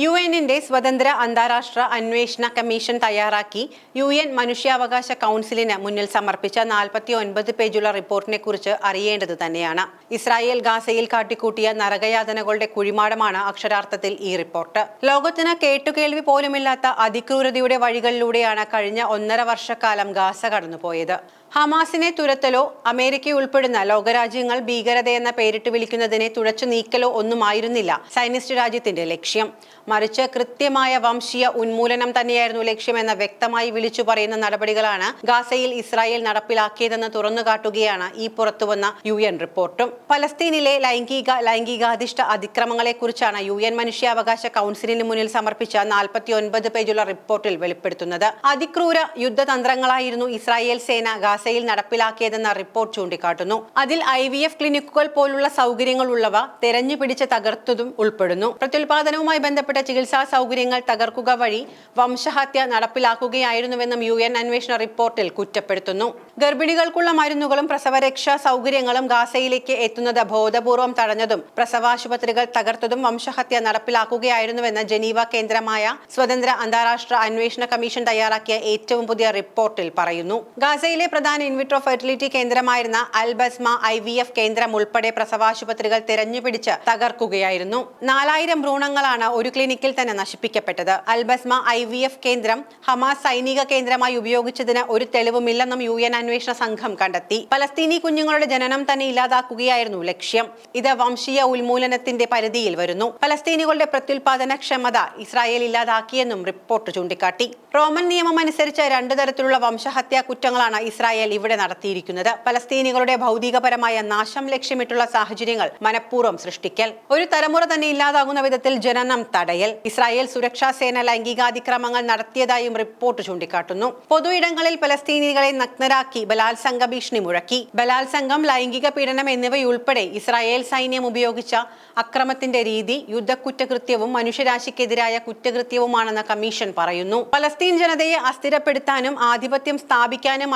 U എന്നിന്റെ സ്വതന്ത്ര അന്താരാഷ്ട്ര അന്വേഷണ കമ്മീഷൻ തയ്യാറാക്കി യു എൻ മനുഷ്യാവകാശ കൗൺസിലിന് മുന്നിൽ സമർപ്പിച്ച നാൽപ്പത്തി ഒൻപത് പേജുള്ള റിപ്പോർട്ടിനെ കുറിച്ച് അറിയേണ്ടത് തന്നെയാണ്. ഇസ്രായേൽ ഗാസയിൽ കാട്ടിക്കൂട്ടിയ നരകയാതനകളുടെ കുഴിമാടമാണ് അക്ഷരാർത്ഥത്തിൽ ഈ റിപ്പോർട്ട്. ലോകത്തിന് കേട്ടുകേൾവി പോലുമില്ലാത്ത അതിക്രൂരതയുടെ വഴികളിലൂടെയാണ് കഴിഞ്ഞ ഒന്നര വർഷക്കാലം ഗാസ കടന്നുപോയത്. ഹമാസിനെ തുരത്തലോ അമേരിക്ക ഉൾപ്പെടുന്ന ലോകരാജ്യങ്ങൾ ഭീകരതയെന്ന പേരിട്ട് വിളിക്കുന്നതിനെ തുടച്ചു നീക്കലോ ഒന്നുമായിരുന്നില്ല സൈനിസ്റ്റ് രാജ്യത്തിന്റെ ലക്ഷ്യം. മറിച്ച് കൃത്യമായ വംശീയ ഉന്മൂലനം തന്നെയായിരുന്നു ലക്ഷ്യമെന്ന് വ്യക്തമായി വിളിച്ചു പറയുന്ന നടപടികളാണ് ഗാസയിൽ ഇസ്രായേൽ നടപ്പിലാക്കിയതെന്ന് തുറന്നുകാട്ടുകയാണ് ഈ പുറത്തുവന്ന യു എൻ റിപ്പോർട്ടും. പലസ്തീനിലെ ലൈംഗിക ലൈംഗികാധിഷ്ഠ അതിക്രമങ്ങളെക്കുറിച്ചാണ് യു എൻ മനുഷ്യാവകാശ കൗൺസിലിന് മുന്നിൽ സമർപ്പിച്ച നാൽപ്പത്തി ഒൻപത് പേജുള്ള റിപ്പോർട്ടിൽ വെളിപ്പെടുത്തുന്നത്. അതിക്രൂര യുദ്ധതന്ത്രങ്ങളായിരുന്നു ഇസ്രായേൽ സേന ഗാസയിൽ നടപ്പിലാക്കിയതെന്ന റിപ്പോർട്ട് ചൂണ്ടിക്കാട്ടുന്നു. അതിൽ ഐ വി എഫ് ക്ലിനിക്കുകൾ പോലുള്ള സൗകര്യങ്ങൾ ഉള്ളവ തെരഞ്ഞു പിടിച്ച് തകർത്തതും ഉൾപ്പെടുന്നു. പ്രത്യുൽപാദനവുമായി ബന്ധപ്പെട്ട ചികിത്സാ സൗകര്യങ്ങൾ തകർക്കുക വഴി വംശഹത്യ നടപ്പിലാക്കുകയായിരുന്നുവെന്നും യു എൻ അന്വേഷണ റിപ്പോർട്ടിൽ കുറ്റപ്പെടുത്തുന്നു. ഗർഭിണികൾക്കുള്ള മരുന്നുകളും പ്രസവരക്ഷാ സൗകര്യങ്ങളും ഗാസയിലേക്ക് എത്തുന്നത് ബോധപൂർവം തടഞ്ഞതും പ്രസവാശുപത്രികൾ തകർത്തതും വംശഹത്യ നടപ്പിലാക്കുകയായിരുന്നുവെന്ന് ജനീവ കേന്ദ്രമായ സ്വതന്ത്ര അന്താരാഷ്ട്ര അന്വേഷണ കമ്മീഷൻ തയ്യാറാക്കിയ ഏറ്റവും പുതിയ റിപ്പോർട്ടിൽ പറയുന്നു. ഗാസയിലെ പ്രധാന in vitro fertility കേന്ദ്രമായിരുന്ന Al Basma I V F കേന്ദ്രം ഉൾപ്പെടെ പ്രസവാശുപത്രികൾ തിരഞ്ഞുപിടിച്ച് തകർക്കുകയായിരുന്നു. നാലായിരം ഭ്രൂണങ്ങളാണ് ഒരു ക്ലിനിക്കിൽ തന്നെ നശിപ്പിക്കപ്പെട്ടത്. അൽബസ്മ ഐ വി എഫ് കേന്ദ്രം ഹമാസ് സൈനിക കേന്ദ്രമായി ഉപയോഗിച്ചതിന് ഒരു തെളിവുമില്ലെന്നും യു എൻ അന്വേഷണ സംഘം കണ്ടെത്തി. പലസ്തീനി കുഞ്ഞുങ്ങളുടെ ജനനം തന്നെ ഇല്ലാതാക്കുകയായിരുന്നു ലക്ഷ്യം. ഇത് വംശീയ ഉന്മൂലനത്തിന്റെ പരിധിയിൽ വരുന്നു. പലസ്തീനികളുടെ പ്രത്യുൽപാദന ക്ഷമത ഇസ്രായേൽ ഇല്ലാതാക്കിയെന്നും റിപ്പോർട്ട് ചൂണ്ടിക്കാട്ടി. റോമൻ നിയമം അനുസരിച്ച് രണ്ടു തരത്തിലുള്ള വംശഹത്യാ കുറ്റങ്ങളാണ് ഇസ്രായേൽ ഇവിടെ നടത്തിയിരിക്കുന്നത്. പലസ്തീനികളുടെ ഭൗതികപരമായ നാശം ലക്ഷ്യമിട്ടുള്ള സാഹചര്യങ്ങൾ മനഃപൂർവം സൃഷ്ടിക്കൽ. ഒരു തലമുറ തന്നെ ഇല്ലാതാകുന്ന വിധത്തിൽ ജനനം തടയൽ. ഇസ്രായേൽ സുരക്ഷാ സേന ലൈംഗികാതിക്രമങ്ങൾ നടത്തിയതായും റിപ്പോർട്ട് ചൂണ്ടിക്കാട്ടുന്നു. പൊതുയിടങ്ങളിൽ പലസ്തീനികളെ നഗ്നരാക്കി ബലാത്സംഗ ഭീഷണി മുഴക്കി. ബലാത്സംഗം ലൈംഗിക പീഡനം എന്നിവയുൾപ്പെടെ ഇസ്രായേൽ സൈന്യം ഉപയോഗിച്ച അക്രമത്തിന്റെ രീതി യുദ്ധക്കുറ്റകൃത്യവും മനുഷ്യരാശിക്കെതിരായ കുറ്റകൃത്യവുമാണെന്ന് കമ്മീഷൻ പറയുന്നു. പലസ്തീൻ ജനതയെ അസ്ഥിരപ്പെടുത്താനും ആധിപത്യം സ്ഥാപിക്കാനും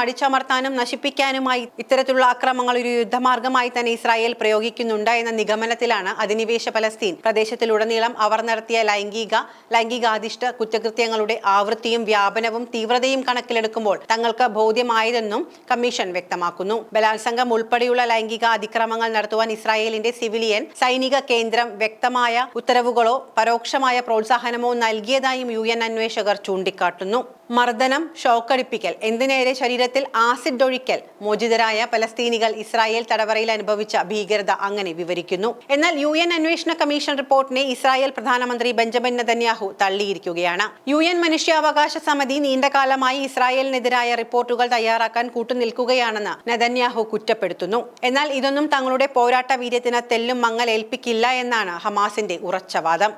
അടിച്ചമർത്താനും നശിപ്പിക്കാനുമായി ഇത്തരത്തിലുള്ള അക്രമങ്ങൾ ഒരു യുദ്ധമാർഗമായി തന്നെ ഇസ്രായേൽ പ്രയോഗിക്കുന്നുണ്ട് എന്ന നിഗമനത്തിലാണ് അധിനിവേശ പലസ്തീൻ പ്രദേശത്തിലുടനീളം അവർ നടത്തിയ ലൈംഗിക ലൈംഗികാധിഷ്ഠ കുറ്റകൃത്യങ്ങളുടെ ആവൃത്തിയും വ്യാപനവും തീവ്രതയും കണക്കിലെടുക്കുമ്പോൾ തങ്ങൾക്ക് ബോധ്യമായതെന്നും കമ്മീഷൻ വ്യക്തമാക്കുന്നു. ബലാത്സംഗം ഉൾപ്പെടെയുള്ള ലൈംഗിക അതിക്രമങ്ങൾ നടത്തുവാൻ ഇസ്രായേലിന്റെ സിവിലിയൻ സൈനിക കേന്ദ്രം വ്യക്തമായ ഉത്തരവുകളോ പരോക്ഷമായ പ്രോത്സാഹനമോ നൽകിയതായും യു അന്വേഷകർ ചൂണ്ടിക്കാട്ടുന്നു. മർദ്ദനം ഷോക്കടിപ്പിക്കൽ എന്തിനേറെ ശരീരത്തിൽ ആസിഡ് ഒഴിക്കൽ മോചിതരായ പലസ്തീനികൾ ഇസ്രായേൽ തടവറയിൽ അനുഭവിച്ച ഭീകരത അങ്ങനെ വിവരിക്കുന്നു. എന്നാൽ യു എൻ അന്വേഷണ കമ്മീഷൻ റിപ്പോർട്ടിനെ ഇസ്രായേൽ പ്രധാനമന്ത്രി ബെഞ്ചമിൻ നെതന്യാഹു തള്ളിയിരിക്കുകയാണ്. യു എൻ മനുഷ്യാവകാശ സമിതി നീണ്ടകാലമായി ഇസ്രായേലിനെതിരായ റിപ്പോർട്ടുകൾ തയ്യാറാക്കാൻ കൂട്ടുനിൽക്കുകയാണെന്ന് നെതന്യാഹു കുറ്റപ്പെടുത്തുന്നു. എന്നാൽ ഇതൊന്നും തങ്ങളുടെ പോരാട്ട വീര്യത്തിന് തെല്ലും മങ്ങൽ ഏൽപ്പിക്കില്ല എന്നാണ് ഹമാസിന്റെ ഉറച്ച വാദം.